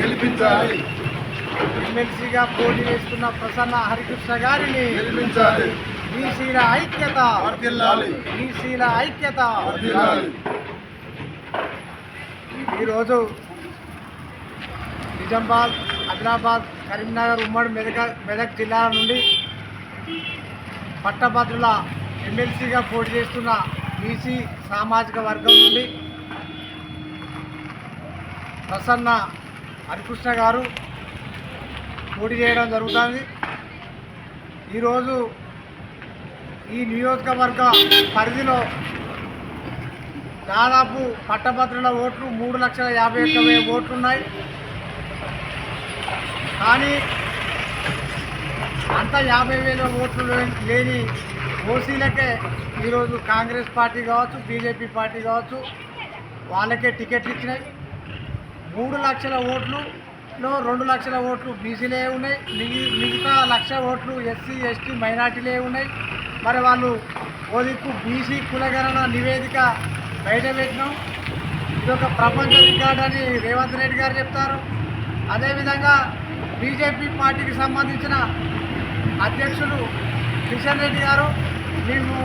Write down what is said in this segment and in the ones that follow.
గెలిపించాలి. ఎమ్మెల్సీగా పోటీ చేస్తున్న ప్రసన్న హరికృష్ణ గారిని గెలిపించాలి. బీసీల ఐక్యత. బీసీల ఐక్యత. ఈరోజు నిజామాబాద్ ఆదిలాబాద్ కరీంనగర్ ఉమ్మడి మెదక్ మెదక్ జిల్లాల నుండి పట్టభద్రుల ఎమ్మెల్సీగా పోటీ చేస్తున్న బీసీ సామాజిక వర్గం నుండి ప్రసన్న హరికృష్ణ గారు పోటీ చేయడం జరుగుతుంది. ఈరోజు ఈ నియోజకవర్గ పరిధిలో దాదాపు పట్టభద్రుల ఓట్లు మూడు లక్షల యాభై ఒక్క వెయ్యి ఓట్లు ఉన్నాయి కానీ అంత యాభై వేల ఓట్లు లేని ఓసీలకే ఈరోజు కాంగ్రెస్ పార్టీ కావచ్చు బీజేపీ పార్టీ కావచ్చు వాళ్ళకే టికెట్లు ఇచ్చినాయి. మూడు లక్షల ఓట్లులో రెండు లక్షల ఓట్లు బీసీలే ఉన్నాయి. మిగి మిగతా లక్ష ఓట్లు ఎస్సీ ఎస్టీ మైనార్టీలే ఉన్నాయి. మరి వాళ్ళు ఓదిక్కు బీసీ కులగణన నివేదిక బయట పెట్టినాం. ఇది ఒక ప్రపంచ రికార్డ్ అని రేవంత్ రెడ్డి గారు చెప్తారు. అదేవిధంగా బీజేపీ పార్టీకి సంబంధించిన అధ్యక్షులు కిషన్ రెడ్డి గారు మేము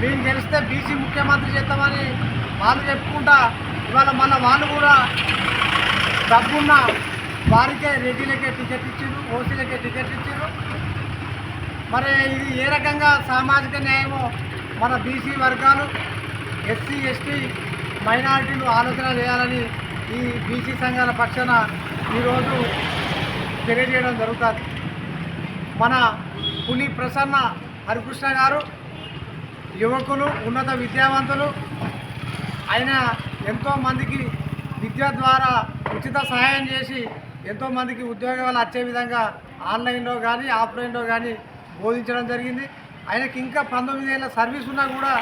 మేము గెలిస్తే బీసీ ముఖ్యమంత్రి చేస్తామని వాళ్ళు చెప్పుకుంటా ఇవాళ మళ్ళీ వాళ్ళు కూడా డబ్బున్న వారికే రెడ్డిలకే టికెట్ ఇచ్చారు ఓసీలకే టికెట్ ఇచ్చారు మరి ఇది ఏ రకంగా సామాజిక న్యాయమో మన బీసీ వర్గాలు ఎస్సీ ఎస్టీ మైనారిటీలు ఆలోచన చేయాలని ఈ బీసీ సంఘాల పక్షాన ఈరోజు తెలియజేయడం జరుగుతుంది. మన పులి ప్రసన్న హరికృష్ణ గారు యువకులు ఉన్నత విద్యావంతులు ఆయన ఎంతోమందికి విద్య ద్వారా ఉచిత సహాయం చేసి ఎంతోమందికి ఉద్యోగాలు వచ్చే విధంగా ఆన్లైన్లో కానీ ఆఫ్లైన్లో కానీ బోధించడం జరిగింది. ఆయనకి ఇంకా పంతొమ్మిది ఏళ్ళ సర్వీస్ ఉన్నా కూడా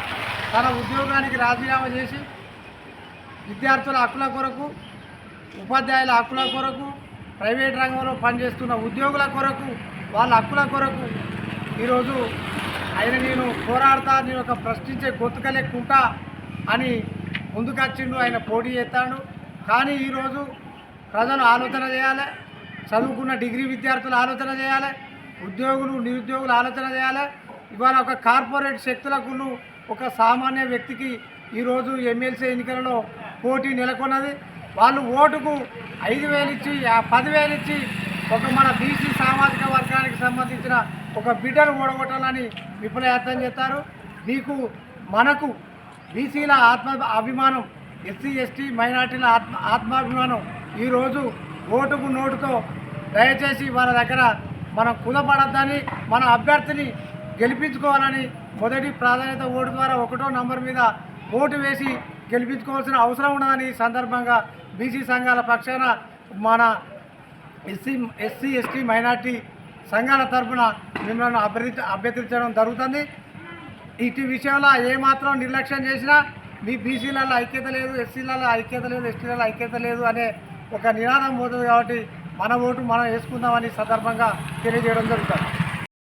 తన ఉద్యోగానికి రాజీనామా చేసి విద్యార్థుల హక్కుల కొరకు ఉపాధ్యాయుల హక్కుల కొరకు ప్రైవేట్ రంగంలో పనిచేస్తున్న ఉద్యోగుల కొరకు వాళ్ళ హక్కుల కొరకు ఈరోజు ఆయన నేను పోరాడతా నేను ఒక ప్రశ్నించే గొంతుక అని ముందుకొచ్చిండు ఆయన పోటీ చేస్తాడు. కానీ ఈరోజు ప్రజలు ఆలోచన చేయాలి చదువుకున్న డిగ్రీ విద్యార్థులు ఆలోచన చేయాలి ఉద్యోగులు నిరుద్యోగులు ఆలోచన చేయాలి. ఇవాళ ఒక కార్పొరేట్ శక్తులకు ఒక సామాన్య వ్యక్తికి ఈరోజు ఎమ్మెల్సీ ఎన్నికలలో పోటీ నెలకొన్నది. వాళ్ళు ఓటుకు ఐదు వేలు ఇచ్చి ఆ పదివేలు ఇచ్చి ఒక మన బీసీ సామాజిక వర్గానికి సంబంధించిన ఒక బిడ్డను ఓడగొట్టాలని విఫలయత్నం చేస్తారు. మీకు మనకు బీసీల ఆత్మ అభిమానం ఎస్సీ ఎస్టీ మైనార్టీల ఆత్మ ఆత్మాభిమానం ఈరోజు ఓటుకు నోటుతో దయచేసి వాళ్ళ దగ్గర మనం కుదపడద్దని మన అభ్యర్థిని గెలిపించుకోవాలని మొదటి ప్రాధాన్యత ఓటు ద్వారా ఒకటో నంబర్ మీద ఓటు వేసి గెలిపించుకోవాల్సిన అవసరం ఉన్నదని సందర్భంగా బీసీ సంఘాల పక్షాన మన ఎస్సీ ఎస్సీ ఎస్టీ మైనార్టీ సంఘాల తరఫున మిమ్మల్ని అభ్యర్థి అభ్యర్థించడం జరుగుతుంది. ఇటు విషయంలో ఏమాత్రం నిర్లక్ష్యం చేసినా మీ బీసీలలో ఐక్యత లేదు ఎస్సీలలో ఐక్యత లేదు ఎస్టీలలో ఐక్యత లేదు అనే ఒక నినాదం పోతుంది కాబట్టి మన ఓటు మనం వేసుకుందామని సందర్భంగా తెలియజేయడం జరుగుతుంది.